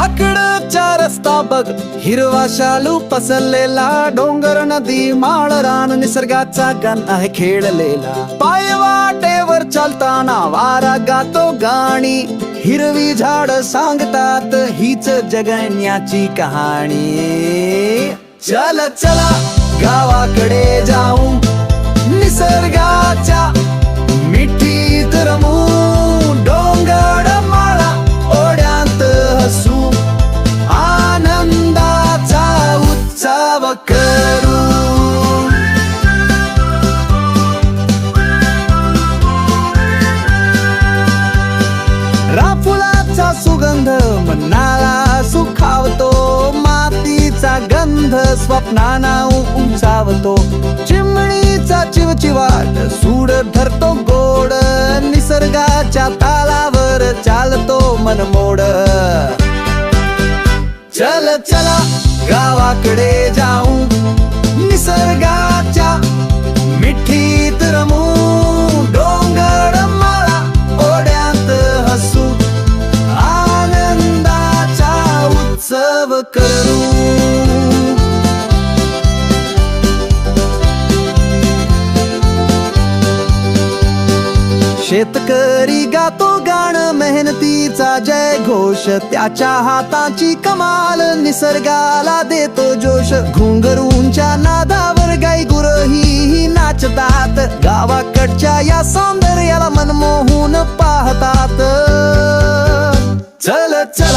गावाकडचा रस्ता बघ. हिरवा शालू पसरलेला डोंगर नदी माळ रान निसर्गाचा गण आहे खेळलेला. पाय वाटेवर चालताना वारा गातो गाणी. हिरवी झाड सांगतात हीच जगण्याची कहाणी. चल चला गावाकडे जाऊ निसर्गाच्या गंध स्वप्नाना उंचावतो. चिमणीचा चिवचिवाट सूड धरतो गोड. निसर्गाच्या तालावर चालतो मनमोड. चल चला गावाकडे जाऊ. निसर्गाच्या मिठीत रमू. डोंगर माळा ओढ्यात हसू. आनंदाचा उत्सव करू. शेतकरी गातो गाण मेहनतीचा जय घोष. त्याच्या हाताची कमाल निसर्गाला देतो जोश. घुंगरूंच्या नादावर गाई गुरही नाचतात. गावाकडच्या या सौंदर्याला मनमोहून पाहतात. चल चल.